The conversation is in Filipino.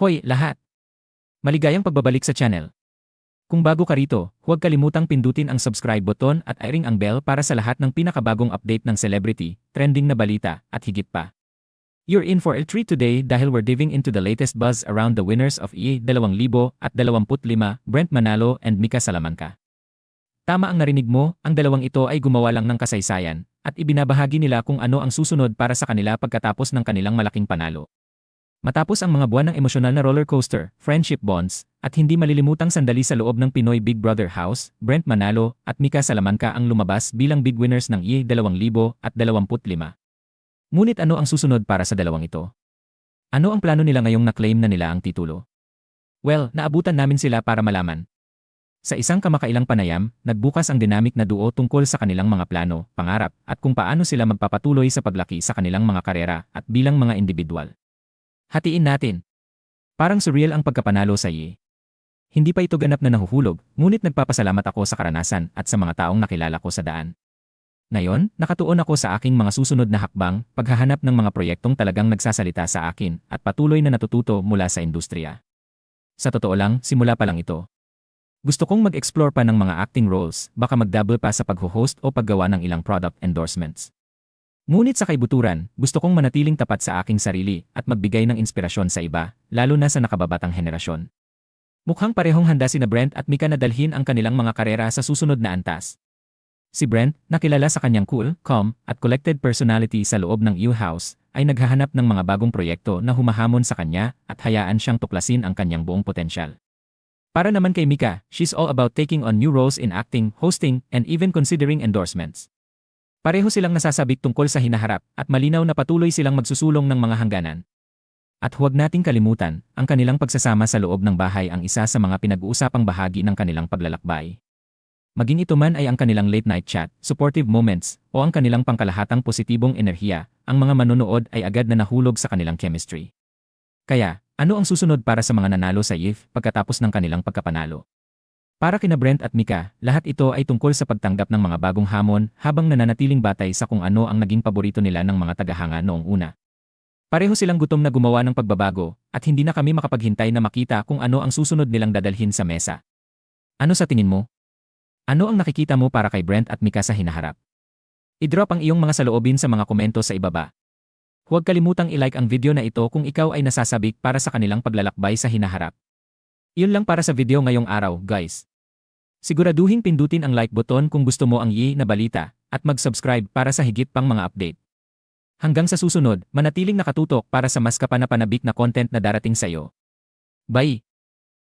Hoy, lahat! Maligayang pagbabalik sa channel. Kung bago ka rito, huwag kalimutang pindutin ang subscribe button at i-ring ang bell para sa lahat ng pinakabagong update ng celebrity, trending na balita, at higit pa. You're in for a treat today dahil we're diving into the latest buzz around the winners of E EA 2025, Brent Manalo and Mika Salamanca. Tama ang narinig mo, ang dalawang ito ay gumawa lang ng kasaysayan, at ibinabahagi nila kung ano ang susunod para sa kanila pagkatapos ng kanilang malaking panalo. Matapos ang mga buwan ng emosyonal na roller coaster, friendship bonds, at hindi malilimutang sandali sa loob ng Pinoy Big Brother House, Brent Manalo at Mika Salamanca ang lumabas bilang big winners ng EA 2025. Ngunit ano ang susunod para sa dalawang ito? Ano ang plano nila ngayong na-claim na nila ang titulo? Well, naabutan namin sila para malaman. Sa isang kamakailang panayam, nagbukas ang dynamic na duo tungkol sa kanilang mga plano, pangarap, at kung paano sila magpapatuloy sa paglaki sa kanilang mga karera at bilang mga individual. Hatiin natin. Parang surreal ang pagkapanalo sa Ye. Hindi pa ito ganap na nahuhulog, ngunit nagpapasalamat ako sa karanasan at sa mga taong nakilala ko sa daan. Ngayon, nakatuon ako sa aking mga susunod na hakbang, paghahanap ng mga proyektong talagang nagsasalita sa akin at patuloy na natututo mula sa industriya. Sa totoo lang, simula pa lang ito. Gusto kong mag-explore pa ng mga acting roles, baka mag-double pa sa pag-host o paggawa ng ilang product endorsements. Ngunit sa kaibuturan, gusto kong manatiling tapat sa aking sarili at magbigay ng inspirasyon sa iba, lalo na sa nakababatang henerasyon. Mukhang parehong handa sina Brent at Mika na dalhin ang kanilang mga karera sa susunod na antas. Si Brent, nakilala sa kanyang cool, calm, at collected personality sa loob ng U House, ay naghahanap ng mga bagong proyekto na humahamon sa kanya at hayaan siyang tuklasin ang kanyang buong potensyal. Para naman kay Mika, she's all about taking on new roles in acting, hosting, and even considering endorsements. Pareho silang nasasabik tungkol sa hinaharap at malinaw na patuloy silang magsusulong ng mga hangganan. At huwag nating kalimutan, ang kanilang pagsasama sa loob ng bahay ang isa sa mga pinag-uusapang bahagi ng kanilang paglalakbay. Maging ito man ay ang kanilang late night chat, supportive moments, o ang kanilang pangkalahatang positibong enerhiya, ang mga manonood ay agad na nahulog sa kanilang chemistry. Kaya, ano ang susunod para sa mga nanalo sa YIF pagkatapos ng kanilang pagkapanalo? Para kina Brent at Mika, lahat ito ay tungkol sa pagtanggap ng mga bagong hamon habang nananatiling batay sa kung ano ang naging paborito nila ng mga tagahanga noong una. Pareho silang gutom na gumawa ng pagbabago at hindi na kami makapaghintay na makita kung ano ang susunod nilang dadalhin sa mesa. Ano sa tingin mo? Ano ang nakikita mo para kay Brent at Mika sa hinaharap? I-drop ang iyong mga saloobin sa mga komento sa ibaba. Huwag kalimutang i-like ang video na ito kung ikaw ay nasasabik para sa kanilang paglalakbay sa hinaharap. Iyon lang para sa video ngayong araw, guys. Siguraduhin pindutin ang like button kung gusto mo ang yi na balita at mag-subscribe para sa higit pang mga update. Hanggang sa susunod, manatiling nakatutok para sa mas kapanapanabik na content na darating sa iyo. Bye!